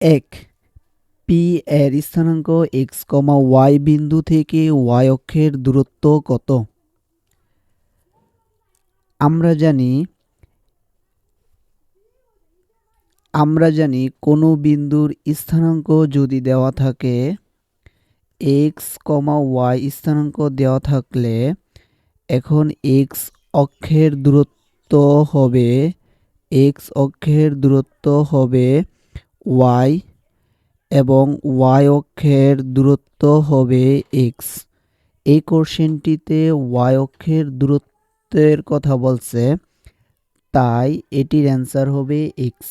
এক পি এর স্থানাঙ্ক এক্স কমা ওয়াই বিন্দু থেকে ওয়াই অক্ষের দূরত্ব কত? আমরা জানি আমরা জানি কোনো বিন্দুর স্থানাঙ্ক যদি দেওয়া থাকে এক্স কমা ওয়াই স্থানাঙ্ক দেওয়া থাকলে এখন এক্স অক্ষের দূরত্ব হবে এক্স অক্ষের দূরত্ব হবে ওয়াই এবং ওয়াই অক্ষের দূরত্ব হবে এক্স এই কোশ্চেনটিতে ওয়াই অক্ষের দূরত্বের কথা বলছে, তাই এটির অ্যান্সার হবে এক্স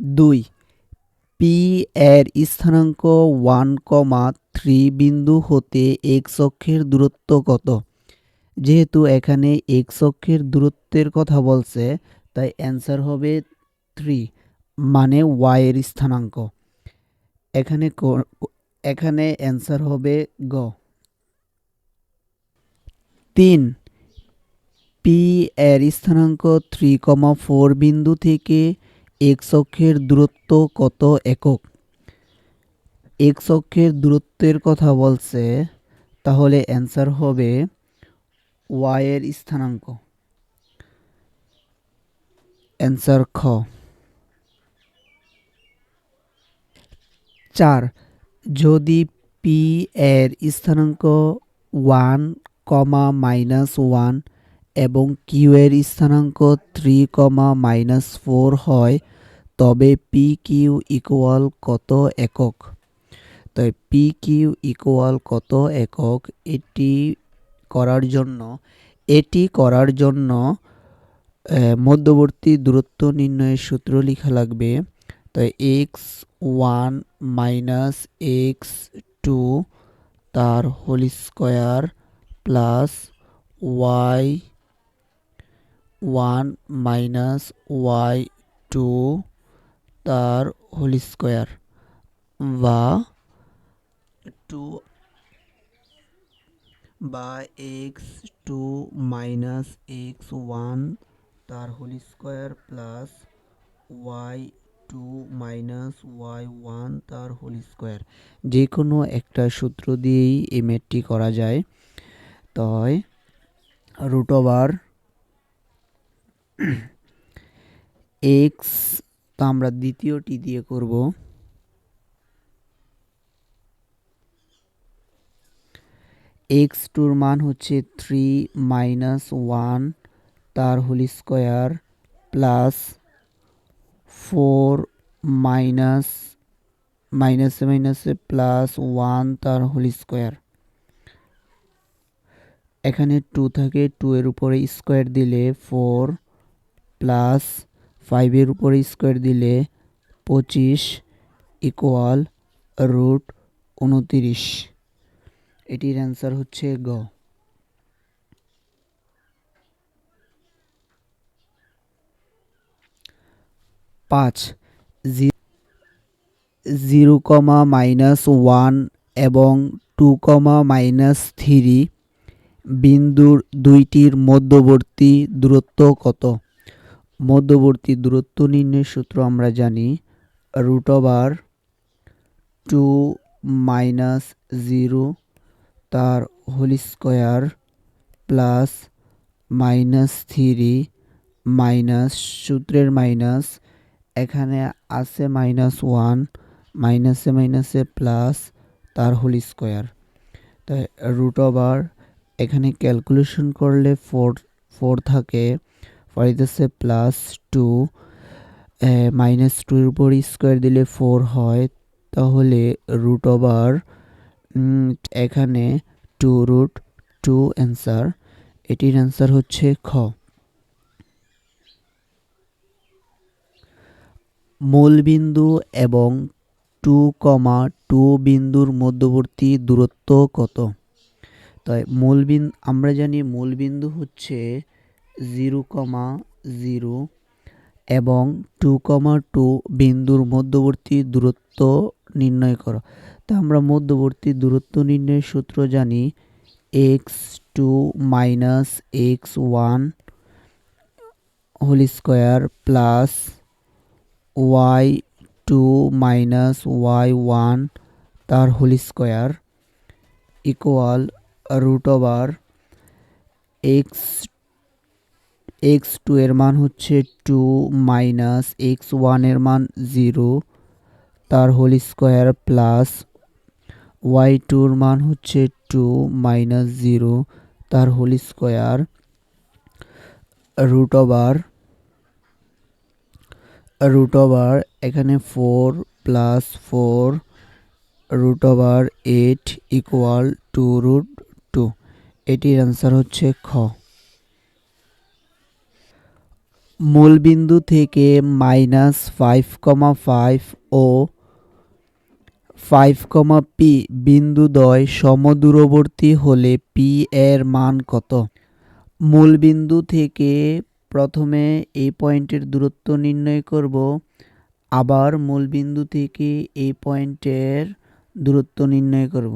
দুই পি এর স্থানাঙ্ক ওয়ান কমা থ্রি বিন্দু হতে এক্স অক্ষের দূরত্ব কত? যেহেতু এখানে এক্স অক্ষের দূরত্বের কথা বলছে, তাই অ্যান্সার হবে থ্রি মানে ওয়াই এর স্থানাঙ্ক। এখানে এখানে অ্যান্সার হবে গ। তিন পি এর স্থানাঙ্ক থ্রি কমা ফোর বিন্দু থেকে এক্স অক্ষের দূরত্ব কত একক? এক্স অক্ষের দূরত্বের কথা বলছে, তাহলে অ্যান্সার হবে ওয়াই এর স্থানাঙ্ক। অ্যান্সার খ। চার, যদি পি এর স্থানাঙ্ক ওয়ান কমা মাইনাস ওয়ান এবং কিউ এর স্থানাঙ্ক থ্রি কমা মাইনাস ফোর হয়, তবে পি কিউ ইকুয়াল কত একক? তাই পি কিউ ইকুয়াল কত একক? এটি করার জন্য, এটি করার জন্য মধ্যবর্তী দূরত্ব নির্ণয়ের সূত্র লেখা লাগবে। তাই x one minus x two তার whole square plus y one minus y two তার হোল স্কোয়ার বা টু বা x two minus x one তার whole square plus y two minus y one তার হোল স্কোয়ার যে কোনো একটা সূত্র দিয়েই এই ম্যাথটি করা যায়। তাই রুট ওভার এক্স তা আমরা দ্বিতীয়টি দিয়ে করব। এক্স টুর মান হচ্ছে থ্রি মাইনাস ওয়ান তার whole square plus four minus মাইনাসে মাইনাসে প্লাস ওয়ান তার হোল স্কোয়ার। এখানে টু থাকে টু এর উপরে স্কোয়ার দিলে ফোর প্লাস ফাইভের উপরে স্কোয়ার দিলে পঁচিশ ইকুয়াল রুট উনতিরিশ। এটির অ্যান্সার হচ্ছে গ। পাঁচ জিরো কমা মাইনাস ওয়ান এবং টু কমা মাইনাস থ্রি বিন্দুর দুইটির মধ্যবর্তী দূরত্ব কত? মধ্যবর্তী দূরত্ব নির্ণয়ের সূত্র আমরা জানি root over two minus zero তার whole square plus minus three minus সূত্রের মাইনাস, এখানে আছে মাইনাস ওয়ান, মাইনাসে মাইনাসে প্লাস তার হোল স্কোয়ার। তাই রুট ওভার এখানে ক্যালকুলেশন করলে ফোর ফোর থাকে ফাইতেছে প্লাস টু মাইনাস টুর উপর স্কোয়ার দিলে ফোর হয়, তাহলে রুট ওভার এখানে টু রুট টু অ্যান্সার এটির অ্যান্সার হচ্ছে খ। মূলবিন্দু এবং টু কমা টু বিন্দুর মধ্যবর্তী দূরত্ব কত? তাই মূলবিন, আমরা জানি মূলবিন্দু হচ্ছে জিরো কমা জিরো এবং টু কমা টু বিন্দুর মধ্যবর্তী দূরত্ব নির্ণয় করো। তা আমরা মধ্যবর্তী দূরত্ব নির্ণয়ের সূত্র জানি x two minus x one whole square plus y two minus y one তার whole square equal root over x x two এর মান হচ্ছে টু মাইনাস এক্স ওয়ানের মান জিরো তার হোল স্কোয়ার প্লাস ওয়াই টুর মান হচ্ছে টু মাইনাস জিরো তার whole square root over root over এখানে four plus four root over eight equal two root two এটির অ্যান্সার হচ্ছে খ। মূলবিন্দু থেকে মাইনাস ফাইভ কমা ফাইভ ও ফাইভ কমা পি বিন্দুদ্বয় সমদূরবর্তী হলে পি এর মান কত? মূলবিন্দু থেকে প্রথমে এই পয়েন্টের দূরত্ব নির্ণয় করব, আবার মূলবিন্দু থেকে এই পয়েন্টের দূরত্ব নির্ণয় করব।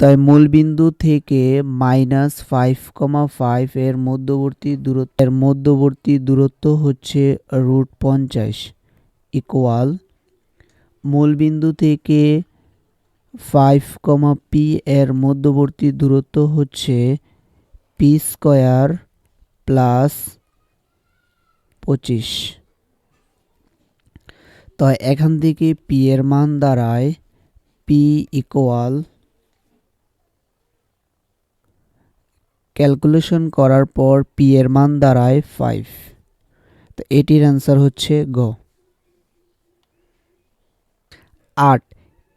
তাই মূলবিন্দু থেকে মাইনাস ফাইভ কমা ফাইভ এর মধ্যবর্তী দূরত্ব এর মধ্যবর্তী দূরত্ব হচ্ছে রুট পঞ্চাশ ইকুয়াল মূলবিন্দু থেকে ফাইভ কমা পি এর মধ্যবর্তী দূরত্ব হচ্ছে পি স্কোয়ার প্লাস পঁচিশ। তো এখান থেকে পি এর মান দাঁড়ায় পি ইকুয়াল ক্যালকুলেশন করার পর পি এর মান দাঁড়ায় ফাইভ তো এটির অ্যান্সার হচ্ছে গ। আট।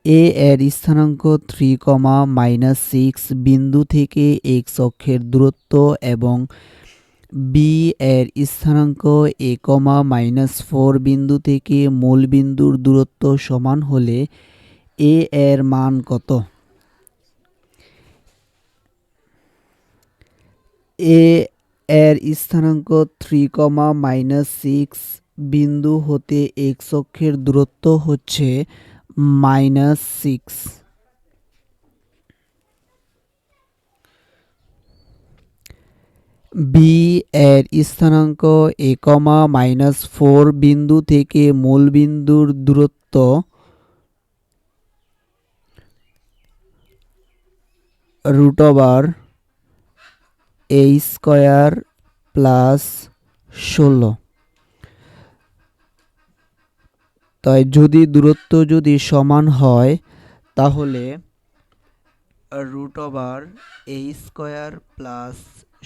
এ এর স্থানাঙ্ক থ্রি কমা মাইনাস সিক্স বিন্দু থেকে এক্স অক্ষের দূরত্ব এবং বি এর স্থানাঙ্ক এ কমা মাইনাস ফোর বিন্দু থেকে মূল বিন্দুর দূরত্ব সমান হলে এ এর মান কত? এ এর স্থানাঙ্ক থ্রি কমা মাইনাস সিক্স বিন্দু হতে এক্স অক্ষের দূরত্ব হচ্ছে মাইনাস সিক্স। বি এর স্থানাঙ্ক এ কমা মাইনাস ফোর বিন্দু থেকে মূল বিন্দুর দূরত্ব root over A square plus ষোলো। তাই যদি দূরত্ব যদি সমান হয়, তাহলে root over A square plus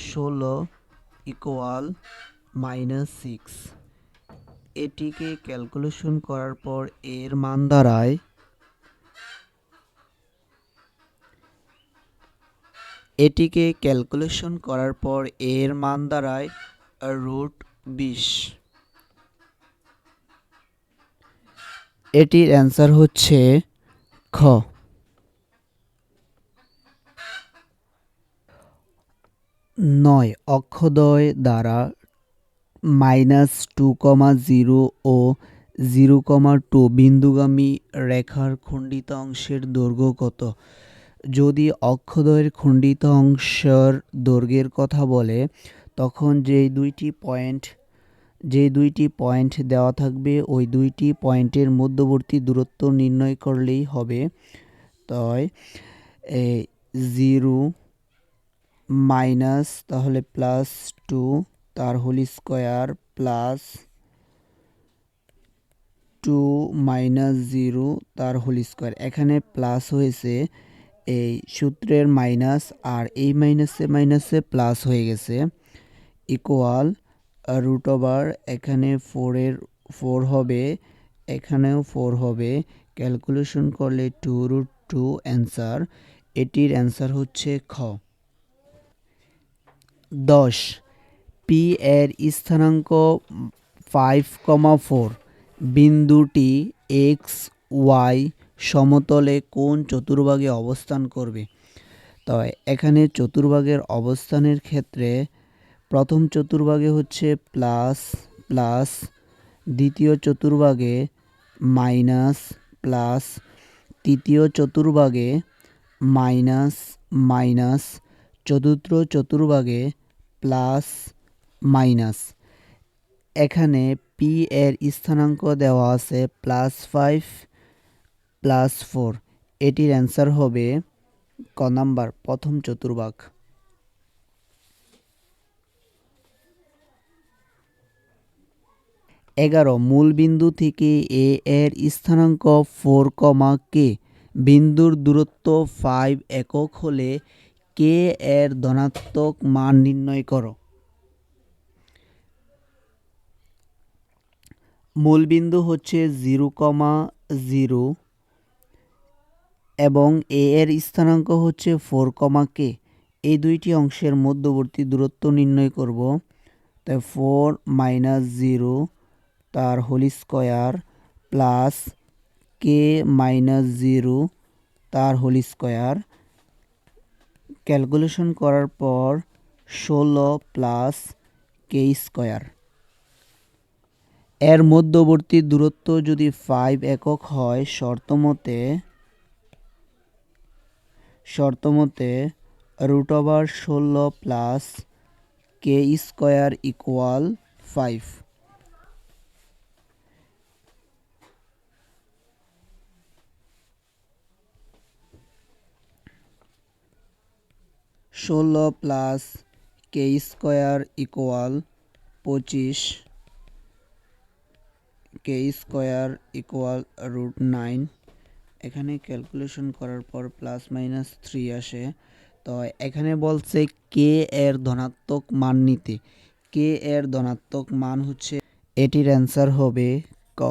ষোলো ইকুয়াল মাইনাস সিক্স এটিকে ক্যালকুলেশন করার পর এর মান দাঁড়ায় এটিকে ক্যালকুলেশন করার পর এর মান দাঁড়ায় রুট বিশ। এটির অ্যান্সার হচ্ছে খ। নয়, অক্ষদয় দ্বারা মাইনাস টু কমা জিরো ও জিরো কমা টু বিন্দুগামী রেখার খণ্ডিত অংশের দৈর্ঘ্য কত? যদি অক্ষদয়ের খণ্ডিত অংশের দৈর্ঘ্যের কথা বলে, তখন যেই দুইটি পয়েন্ট, যে দুইটি পয়েন্ট দেওয়া থাকবে, ওই দুইটি পয়েন্টের মধ্যবর্তী দূরত্ব নির্ণয় করলেই হবে। তাই জিরো মাইনাস তাহলে প্লাস টু, তার whole square plus two minus zero, তার হোল স্কোয়ার। এখানে প্লাস হয়েছে এই সূত্রের মাইনাস আর এই মাইনাসে মাইনাসে প্লাস হয়ে গেছে। ইকুয়াল রুট ওভার এখানে ফোরের ফোর হবে, এখানেও ফোর হবে। ক্যালকুলেশন করলে টু রুট টু অ্যান্সার এটির অ্যান্সার হচ্ছে খ। দশ পি এর স্থানাঙ্ক ফাইভ কমা ফোর বিন্দুটি এক্স ওয়াই সমতলে কোন চতুর্ভাগে অবস্থান করবে? তো এখানে চতুর্ভাগের অবস্থানের ক্ষেত্রে প্রথম চতুর্ভাগে হচ্ছে প্লাস প্লাস, দ্বিতীয় চতুর্ভাগে মাইনাস, প্লাস, তৃতীয় চতুর্ভাগে মাইনাস মাইনাস, চতুর্থ চতুর্ভাগে প্লাস, মাইনাস। এখানে পি এর স্থানাঙ্ক দেওয়া আছে প্লাস ফাইভ প্লাস ফোর। এটির অ্যান্সার হবে ক নাম্বার, প্রথম চতুর্ভাগ। এগারো, মূল বিন্দু থেকে এ এর স্থানাঙ্ক ফোর কমা কে। বিন্দুর দূরত্ব ফাইভ একক হলে কে এর ধনাত্মক মান নির্ণয় করো। মূল বিন্দু হচ্ছে জিরো কমা জিরো। এবং এ এর স্থানাঙ্ক হচ্ছে ফোর কমা কে। এই দুইটি অংশের মধ্যবর্তী দূরত্ব নির্ণয় করব। তাই ফোর মাইনাস জিরো তার whole square plus K minus zero তার হোল স্কোয়ার। ক্যালকুলেশন করার পর ষোলো প্লাস কে স্কোয়ার। এর মধ্যবর্তী দূরত্ব যদি ফাইভ একক হয় শর্তমতে শর্তমতে রুট ওভার ষোলো plus K square equal five ষোলো প্লাস কে স্কোয়ার ইকুয়াল পঁচিশ। K square equal root nine এখানে ক্যালকুলেশন করার পর প্লাস মাইনাস থ্রি আসে। তো এখানে বলছে কে এর ধনাত্মক মান নিতে। কে এর ধনাত্মক মান হচ্ছে, এটির অ্যান্সার হবে ক।